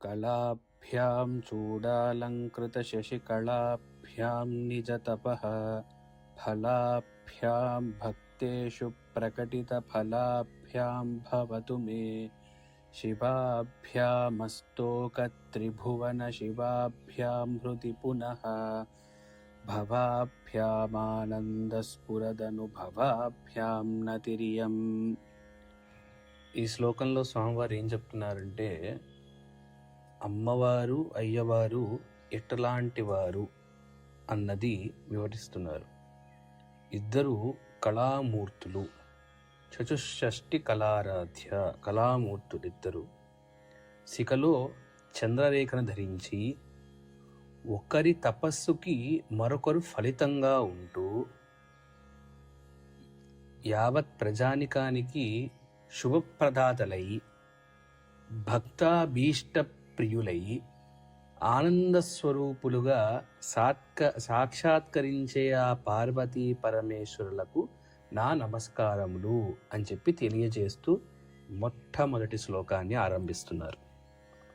कलाभ्यां चूडालङ्कृतशशिकलाभ्यां निजतपः फलाभ्यां भक्तेषु प्रकटितफलाभ्यां भवतु मे शिवाभ्यामस्तोकत्रिभुवनशिवाभ्यां हृदि पुनः భవాభ్యామానందస్ఫురదనుభవాభ్యాం నతిరియం ఈ శ్లోకంలో స్వామివారు ఏం చెప్తున్నారంటే అమ్మవారు అయ్యవారు ఎట్లాంటి వారు అన్నది వివరిస్తున్నారు. ఇద్దరు కళామూర్తులు చతుషష్టి కళారాధ్య కళామూర్తులు ఇద్దరు శిఖలో చంద్రరేఖను ధరించి ఒకరి తపస్సుకి మరొకరు ఫలితంగా ఉంటూ యావత్ ప్రజానికానికి శుభప్రదాతలై భక్తాభీష్ట ప్రియులై ఆనంద స్వరూపులుగా సాత్క సాక్షాత్కరించే ఆ పార్వతీ పరమేశ్వరులకు నా నమస్కారములు అని చెప్పి తెలియజేస్తూ మొట్టమొదటి శ్లోకాన్ని ఆరంభిస్తున్నారు.